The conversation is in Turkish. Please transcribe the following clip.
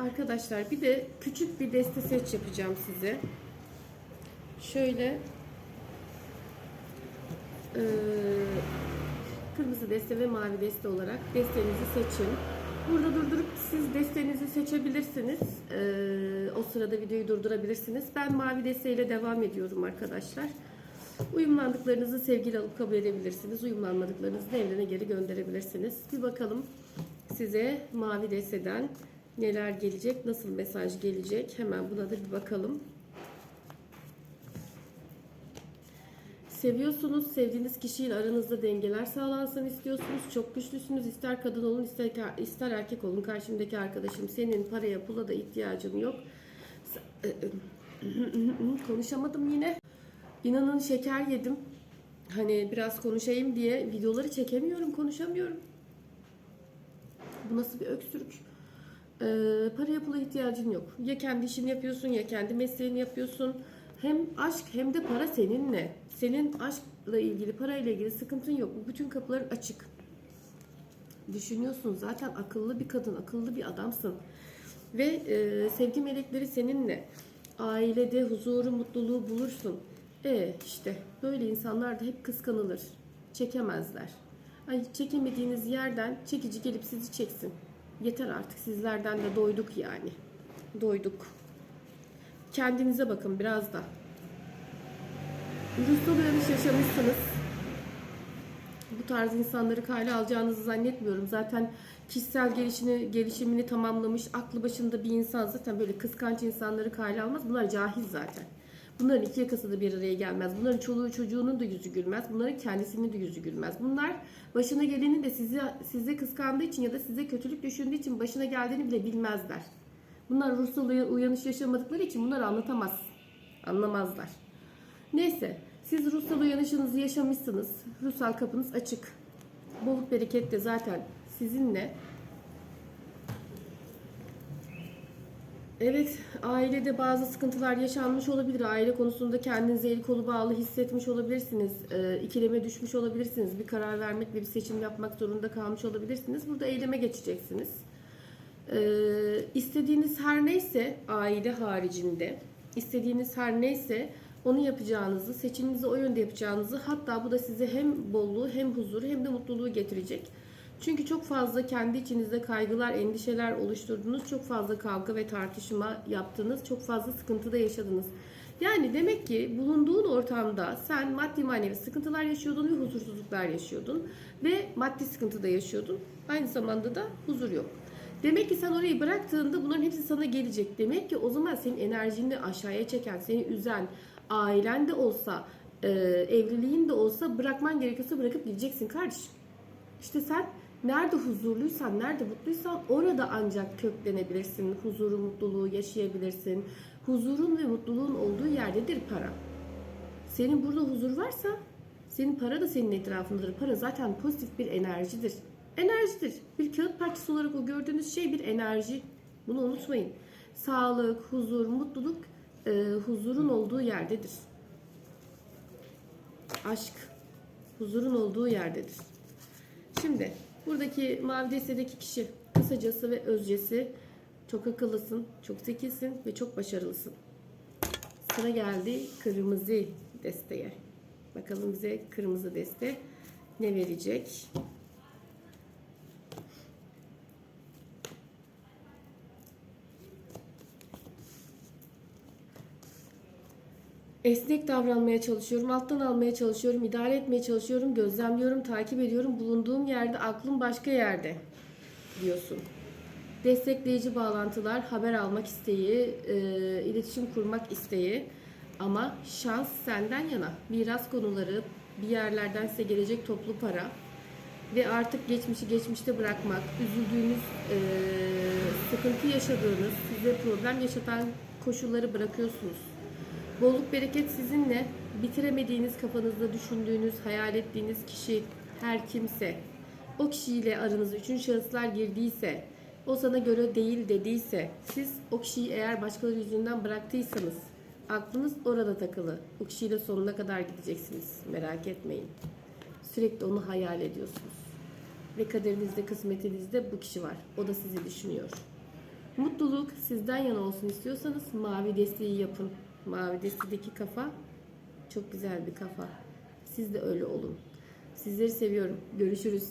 Arkadaşlar bir de küçük bir deste seç yapacağım size. Şöyle eee, kırmızı deste ve mavi deste olarak destenizi seçin. Burada durdurup siz destenizi seçebilirsiniz. Eee, o sırada videoyu durdurabilirsiniz. Ben mavi desteğiyle devam ediyorum arkadaşlar. Uyumlandıklarınızı sevgiyle alıp kabul edebilirsiniz. Uyumlanmadıklarınızı da evrene geri gönderebilirsiniz. Bir bakalım size mavi desteden neler gelecek, nasıl mesaj gelecek. Hemen buna da bir bakalım. Seviyorsunuz, sevdiğiniz kişiyle aranızda dengeler sağlansın istiyorsunuz. Çok güçlüsünüz, ister kadın olun, ister, ister erkek olun. Karşımdaki arkadaşım senin paraya, pula da ihtiyacın yok. Konuşamadım yine. İnanın şeker yedim. Hani biraz konuşayım diye videoları çekemiyorum, konuşamıyorum. Bu nasıl bir öksürük? Ee, paraya pula ihtiyacın yok. Ya kendi işini yapıyorsun ya kendi mesleğini yapıyorsun. Hem aşk hem de para seninle. Senin aşkla ilgili, parayla ilgili sıkıntın yok. Bu bütün kapıların açık. Düşünüyorsun zaten akıllı bir kadın, akıllı bir adamsın. Ve e, sevgi melekleri seninle. Ailede huzuru, mutluluğu bulursun. E işte böyle insanlar da hep kıskanılır. Çekemezler. Ay çekemediğiniz yerden çekici gelip sizi çeksin. Yeter artık sizlerden de doyduk yani. Doyduk. Kendinize bakın biraz da. Ruhsal uyanış yaşamışsınız. Bu tarz insanları kale alacağınızı zannetmiyorum. Zaten kişisel gelişini, gelişimini tamamlamış, aklı başında bir insan zaten böyle kıskanç insanları kale almaz. Bunlar cahil zaten. Bunların iki yakası da bir araya gelmez. Bunların çoluğu çocuğunun da yüzü gülmez. Bunların kendisinin de yüzü gülmez. Bunlar başına geleni de sizi, size kıskandığı için ya da size kötülük düşündüğü için başına geldiğini bile bilmezler. Bunlar ruhsal uyanış yaşamadıkları için bunları anlatamaz. Anlamazlar. Neyse siz ruhsal uyanışınızı yaşamışsınız. Ruhsal kapınız açık. Bolluk bereket de zaten sizinle. Evet, ailede bazı sıkıntılar yaşanmış olabilir. Aile konusunda kendinizi el kolu bağlı hissetmiş olabilirsiniz. E, ikileme düşmüş olabilirsiniz. Bir karar vermek ve bir seçim yapmak zorunda kalmış olabilirsiniz. Burada eyleme geçeceksiniz. E, istediğiniz her neyse aile haricinde, istediğiniz her neyse onu yapacağınızı, seçiminizi o yönde yapacağınızı hatta bu da size hem bolluğu hem huzuru hem de mutluluğu getirecek. Çünkü çok fazla kendi içinizde kaygılar, endişeler oluşturdunuz. Çok fazla kavga ve tartışma yaptınız. Çok fazla sıkıntıda yaşadınız. Yani demek ki bulunduğun ortamda sen maddi manevi sıkıntılar yaşıyordun ve huzursuzluklar yaşıyordun. Ve maddi sıkıntıda yaşıyordun. Aynı zamanda da huzur yok. Demek ki sen orayı bıraktığında bunların hepsi sana gelecek. Demek ki o zaman senin enerjini aşağıya çeken, seni üzen, ailen de olsa, e, evliliğin de olsa bırakman gerekiyorsa bırakıp gideceksin kardeşim. İşte sen nerede huzurluysan, nerede mutluysan orada ancak köklenebilirsin. Huzuru, mutluluğu yaşayabilirsin. Huzurun ve mutluluğun olduğu yerdedir para. Senin burada huzur varsa senin para da senin etrafındadır. Para zaten pozitif bir enerjidir. Enerjidir. Bir kağıt parçası olarak o gördüğünüz şey bir enerji. Bunu unutmayın. Sağlık, huzur, mutluluk e, huzurun olduğu yerdedir. Aşk huzurun olduğu yerdedir. Şimdi buradaki mavi destedeki kişi kısacası ve özcesi çok akıllısın, çok zekisin ve çok başarılısın. Sıra geldi kırmızı desteye. Bakalım bize kırmızı deste ne verecek? Esnek davranmaya çalışıyorum, alttan almaya çalışıyorum, idare etmeye çalışıyorum, gözlemliyorum, takip ediyorum. Bulunduğum yerde aklım başka yerde diyorsun. Destekleyici bağlantılar, haber almak isteği, e, iletişim kurmak isteği ama şans senden yana. Miras konuları, bir yerlerden size gelecek toplu para ve artık geçmişi geçmişte bırakmak, üzüldüğünüz, e, sıkıntı yaşadığınız, size problem yaşatan koşulları bırakıyorsunuz. Bolluk bereket sizinle bitiremediğiniz kafanızda düşündüğünüz, hayal ettiğiniz kişi her kimse, o kişiyle aranıza üçüncü şahıslar girdiyse, o sana göre değil dediyse, siz o kişiyi eğer başkaları yüzünden bıraktıysanız, aklınız orada takılı. O kişiyle sonuna kadar gideceksiniz. Merak etmeyin. Sürekli onu hayal ediyorsunuz. Ve kaderinizde, kısmetinizde bu kişi var. O da sizi düşünüyor. Mutluluk sizden yana olsun istiyorsanız mavi desteği yapın. Mavi destedeki kafa çok güzel bir kafa. Siz de öyle olun. Sizleri seviyorum. Görüşürüz.